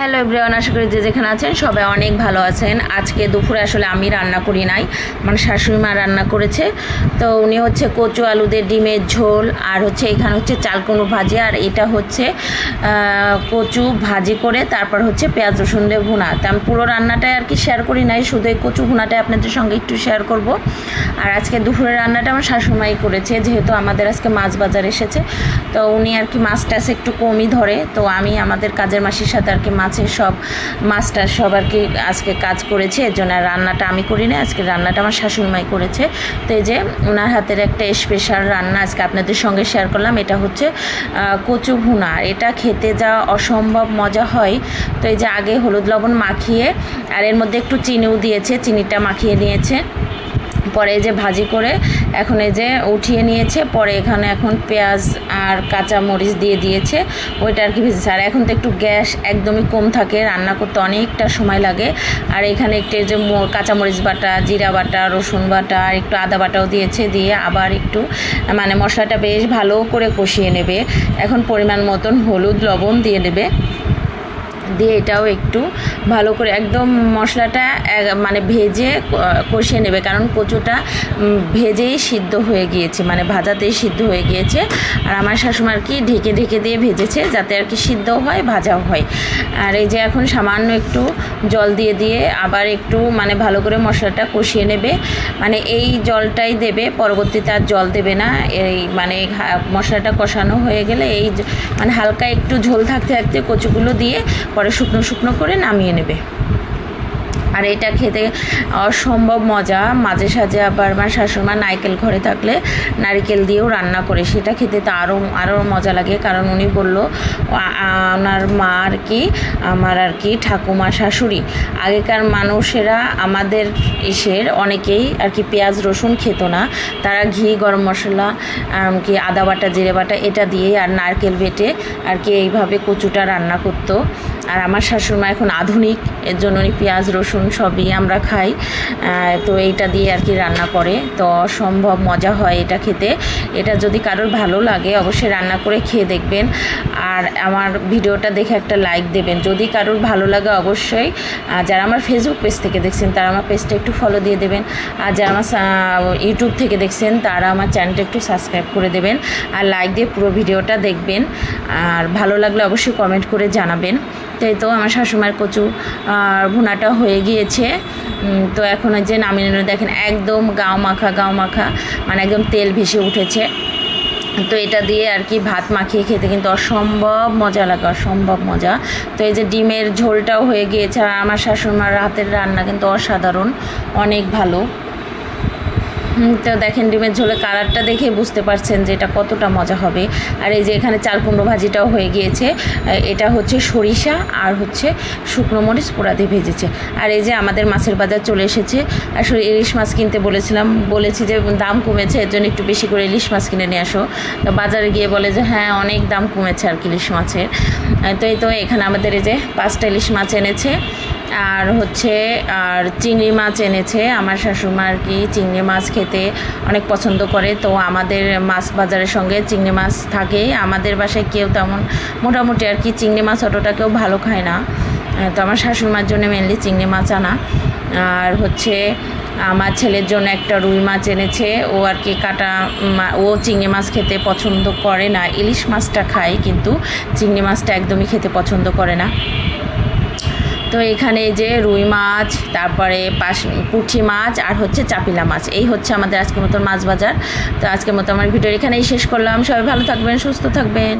Hello everyone, আশা করি যে যেখানে আছেন সবাই অনেক ভালো আছেন। আজকে দুপুরে আসলে আমি রান্না করি নাই মানে শাশুড়ি মা রান্না করেছে। তো উনি হচ্ছে কচু আলুদের ডিমের ঝোল, আর হচ্ছে এখানে হচ্ছে চালকুনো ভাজি, আর এটা হচ্ছে কচু ভাজি করে, তারপর হচ্ছে পেঁয়াজ, রসুন দিয়ে ভুনা। তো আমি পুরো রান্নাটাই আর কি শেয়ার করি নাই, শুধু এই কচু ভুনাটাই আপনাদের সঙ্গে একটু শেয়ার করব। আর আজকে দুপুরের রান্নাটা আমার শাশুড়িমাই করেছে, যেহেতু আমাদের আজকে মাছ বাজার এসেছে। তো উনি আর কি মাছ টাছ একটু কমই ধরে, তো আমি আমাদের কাজের মাসির সাথে আর কি মাছ টাছ সব আর কি আজকে কাজ করেছে, এর জন্য রান্নাটা আমি করি না আজকে রান্নাটা আমার শাশুড়িমাই করেছে। তো এই যে ওনার হাতের একটা স্পেশাল রান্না আজকে আপনাদের সঙ্গে শেয়ার করলাম, এটা হচ্ছে কচু ভুনা। এটা খেতে যা অসম্ভব মজা হয়। তো এই যে আগে হলুদ লবণ মাখিয়ে, আর এর মধ্যে একটু চিনিও দিয়েছে, চিনিটা মাখিয়ে নিয়েছে। পরে এই যে ভাজি করে এখন এই যে উঠিয়ে নিয়েছে, পরে এখানে এখন পেঁয়াজ আর কাঁচা মরিচ দিয়ে দিয়েছে, ওইটা আর কি ভেজেছে। আর এখন তো একটু গ্যাস একদমই কম থাকে, রান্না করতে অনেকটা সময় লাগে। আর এখানে একটু যে কাঁচামরিচ বাটা, জিরা বাটা, রসুন বাটা, আর একটু আদা বাটাও দিয়েছে, দিয়ে আবার একটু মানে মশলাটা বেশ ভালো করে কষিয়ে নেবে। এখন পরিমাণ মতন হলুদ লবণ দিয়ে নেবে দিয়ে এটাও একটু ভালো করে একদম মশলাটা মানে ভেজে কষিয়ে নেবে। কারণ কচুটা ভেজেই সিদ্ধ হয়ে গিয়েছে মানে ভাজাতেই সিদ্ধ হয়ে গিয়েছে। আর আমার শাশুমার কি ঢেকে ঢেকে দিয়ে ভেজেছে, যাতে আর কি সিদ্ধও হয়, ভাজাও হয়। আর এই যে এখন সামান্য একটু জল দিয়ে দিয়ে আবার একটু মানে ভালো করে মশলাটা কষিয়ে নেবে। মানে এই জলটাই দেবে, পরবর্তীতে আর জল দেবে না। এই মানে মশলাটা কষানো হয়ে গেলে এই মানে হালকা একটু ঝোল থাকতে থাকতে কচুগুলো দিয়ে পরে শুকনো শুকনো করে নামিয়ে নেবে। আর এটা খেতে অসম্ভব মজা। মাঝে সাঝে আবার আমার শাশুড়িমা নারকেল ঘরে থাকলে নারকেল দিয়েও রান্না করে, সেটা খেতে তো আরও আরও মজা লাগে। কারণ উনি বলল ওনার মা আর কি, আমার আর কি ঠাকুমা শাশুড়ি। আগেকার মানুষেরা আমাদের ইসের অনেকেই আর কি পেঁয়াজ রসুন খেত না। তারা ঘি, গরম মশলা কি আদা বাটা, জিরে বাটা, এটা দিয়ে আর নারকেল বেটে আর কি এইভাবে কচুটা রান্না করতো। আর আমার শাশুড়মা এখন আধুনিক, এর জন্য উনি পেঁয়াজ, রসুন সবই আমরা খাই। তো এইটা দিয়ে আর কি রান্না করে। তো অসম্ভব মজা হয় এটা খেতে। এটা যদি কারোর ভালো লাগে, অবশ্যই রান্না করে খেয়ে দেখবেন। আর আমার ভিডিওটা দেখে একটা লাইক দেবেন। যদি কারোর ভালো লাগে, অবশ্যই যারা আমার ফেসবুক পেজ থেকে দেখছেন, তারা আমার পেজটা একটু ফলো দিয়ে দেবেন। আর যারা আমার ইউটিউব থেকে দেখছেন, তারা আমার চ্যানেলটা একটু সাবস্ক্রাইব করে দেবেন। আর লাইক দিয়ে পুরো ভিডিওটা দেখবেন। আর ভালো লাগলে অবশ্যই কমেন্ট করে জানাবেন। তাই তো আমার শাশুমার কচু ভুনাটা হয়ে গিয়েছে। তো এখন যে নামিয়ে দেখেন, একদম গাও মাখা গাও মাখা মানে একদম তেল ভেসে উঠেছে। তো এটা দিয়ে আর কি ভাত মাখিয়ে খেতে কিন্তু অসম্ভব মজা লাগে, অসম্ভব মজা। তো এই যে ডিমের ঝোলটাও হয়ে গিয়েছে, আর আমার শাশুড়িমার রাতের রান্না কিন্তু অসাধারণ, অনেক ভালো। তো দেখেন ডিমের ঝোলে কালারটা দেখে বুঝতে পারছেন যে এটা কতটা মজা হবে। আর এই যে এখানে চাল কুমড়ো ভাজিটাও হয়ে গিয়েছে। এটা হচ্ছে সরিষা আর হচ্ছে শুকনো মরিচ পোড়া দিয়ে ভেজেছে। আর এই যে আমাদের মাছের বাজার চলে এসেছে। আসলে ইলিশ মাছ কিনতে বলেছিলাম, বলেছি যে দাম কমেছে, এর জন্য একটু বেশি করে ইলিশ মাছ কিনে নিয়ে আসো। তো বাজারে গিয়ে বলে যে হ্যাঁ অনেক দাম কমেছে আর কি ইলিশ মাছের। তো এই তো এখানে আমাদের এই যে পাঁচটা ইলিশ মাছ এনেছে। আর হচ্ছে, আর চিংড়ি মাছ এনেছে। আমার শাশুড়মা আর কি চিংড়ি মাছ খেতে অনেক পছন্দ করে। তো আমাদের মাছ বাজারের সঙ্গে চিংড়ি মাছ থাকে। আমাদের বাসায় কেউ তেমন মোটামুটি আর কি চিংড়ি মাছ অতটা কেউ ভালো খায় না। তো আমার শাশুড়মার জন্য মেনলি চিংড়ি মাছ আনা। আর হচ্ছে, আমার ছেলের জন্য একটা রুই মাছ এনেছে। ও আর কি কাটা ও চিংড়ি মাছ খেতে পছন্দ করে না। ইলিশ মাছটা খায়, কিন্তু চিংড়ি মাছটা একদমই খেতে পছন্দ করে না। তো এখানে যে রুই মাছ, তারপরে পাশ পুঁটি মাছ আর হচ্ছে চাপিলা মাছ। এই হচ্ছে আমাদের আজকের মতন মাছ বাজার। তো আজকের মতো আমার ভিডিও এখানেই শেষ করলাম। সবাই ভালো থাকবেন, সুস্থ থাকবেন।